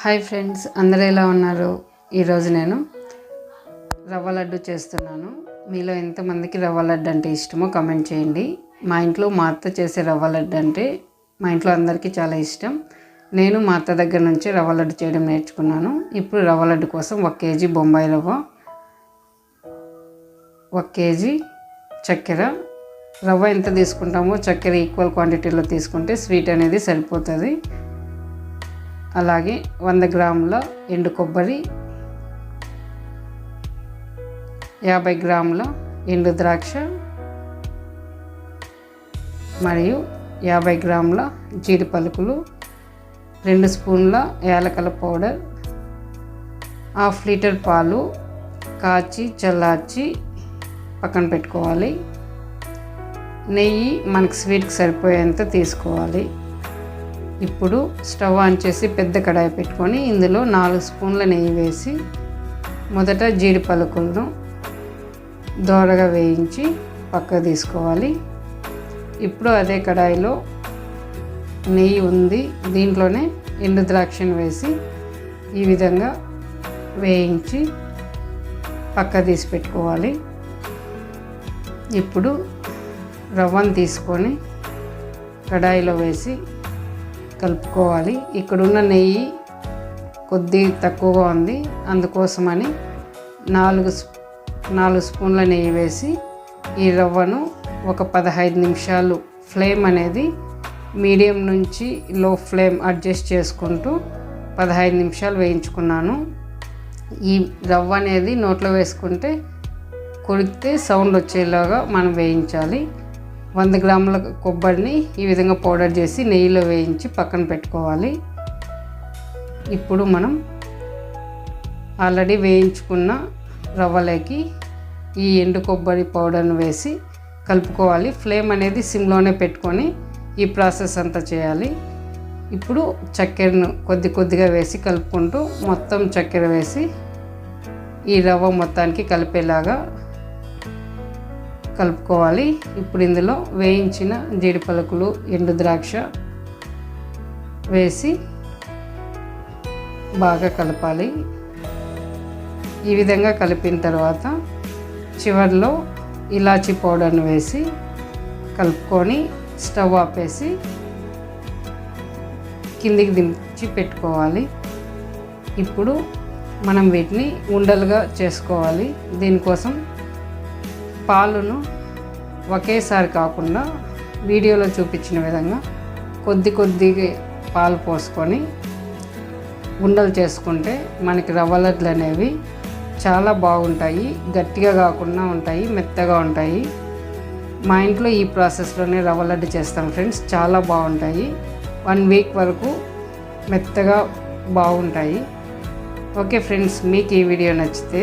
Hi friends అందరూ ఎలా ఉన్నారు? ఈరోజు నేను రవ్వ లడ్డు చేస్తున్నాను. మీలో ఎంతమందికి రవ్వ లడ్డు అంటే ఇష్టమో కమెంట్ చేయండి. మా ఇంట్లో మా అత్త చేసే రవ్వ లడ్డు అంటే మా ఇంట్లో అందరికీ చాలా ఇష్టం. నేను మా అత్త దగ్గర నుంచి రవ్వ లడ్డు చేయడం నేర్చుకున్నాను. ఇప్పుడు రవ్వ లడ్డు కోసం ఒక కేజీ బొంబాయి రవ్వ ఒక కేజీ చక్కెర. రవ్వ ఎంత తీసుకుంటామో చక్కెర ఈక్వల్ క్వాంటిటీలో తీసుకుంటే స్వీట్ అనేది సరిపోతుంది. అలాగే వంద గ్రాముల ఎండు కొబ్బరి యాభై గ్రాముల ఎండు ద్రాక్ష మరియు యాభై గ్రాముల జీడి పలుకులు రెండు స్పూన్ల యాలకల పౌడర్ హాఫ్ లీటర్ పాలు కాచి చల్లార్చి పక్కన పెట్టుకోవాలి. నెయ్యి మనకు స్వీట్కి సరిపోయేంత తీసుకోవాలి. ఇప్పుడు స్టవ్ ఆన్ చేసి పెద్ద కడాయి పెట్టుకొని ఇందులో నాలుగు స్పూన్ల నెయ్యి వేసి మొదట జీడి పలుకులను దోరగా వేయించి పక్క తీసుకోవాలి. ఇప్పుడు అదే కడాయిలో నెయ్యి ఉంది. దీంట్లోనే ఎండు ద్రాక్షను వేసి ఈ విధంగా వేయించి పక్క తీసి పెట్టుకోవాలి. ఇప్పుడు రవ్వను తీసుకొని కడాయిలో వేసి కలుపుకోవాలి. ఇక్కడున్న నెయ్యి కొద్ది తక్కువగా ఉంది. అందుకోసమని నాలుగు నాలుగు స్పూన్ల నెయ్యి వేసి ఈ రవ్వను ఒక పదహైదు నిమిషాలు ఫ్లేమ్ అనేది మీడియం నుంచి లో ఫ్లేమ్ అడ్జస్ట్ చేసుకుంటూ పదహైదు నిమిషాలు వేయించుకున్నాను. ఈ రవ్వ అనేది నోట్లో వేసుకుంటే కొడితే సౌండ్ వచ్చేలాగా మనం వేయించాలి. వంద గ్రాముల కొబ్బరిని ఈ విధంగా పౌడర్ చేసి నెయ్యిలో వేయించి పక్కన పెట్టుకోవాలి. ఇప్పుడు మనం ఆల్రెడీ వేయించుకున్న రవ్వలోకి ఈ ఎండు కొబ్బరి పౌడర్ను వేసి కలుపుకోవాలి. ఫ్లేమ్ అనేది సిమ్లోనే పెట్టుకొని ఈ ప్రాసెస్ అంతా చేయాలి. ఇప్పుడు చక్కెరను కొద్ది కొద్దిగా వేసి కలుపుకుంటూ మొత్తం చక్కెర వేసి ఈ రవ్వ మొత్తానికి కలిపేలాగా కలుపుకోవాలి. ఇప్పుడు ఇందులో వేయించిన జీడిపలుకులు ఎండు ద్రాక్ష వేసి బాగా కలపాలి. ఈ విధంగా కలిపిన తర్వాత చివరిలో ఇలాచీ పౌడర్ను వేసి కలుపుకొని స్టవ్ ఆపేసి కిందికి దించి పెట్టుకోవాలి. ఇప్పుడు మనం వీటిని ఉండలుగా చేసుకోవాలి. దీనికోసం పాలును ఒకేసారి కాకుండా వీడియోలో చూపించిన విధంగా కొద్ది కొద్దిగా పాలు పోసుకొని ఉండలు చేసుకుంటే మనకి రవ్వ లడ్లు అనేవి చాలా బాగుంటాయి గట్టిగా కాకుండా ఉంటాయి మెత్తగా ఉంటాయి. మా ఇంట్లో ఈ ప్రాసెస్లోనే రవ్వ లడ్డు చేస్తాం ఫ్రెండ్స్ చాలా బాగుంటాయి. వన్ వీక్ వరకు మెత్తగా బాగుంటాయి. ఓకే ఫ్రెండ్స్ మీకు ఈ వీడియో నచ్చితే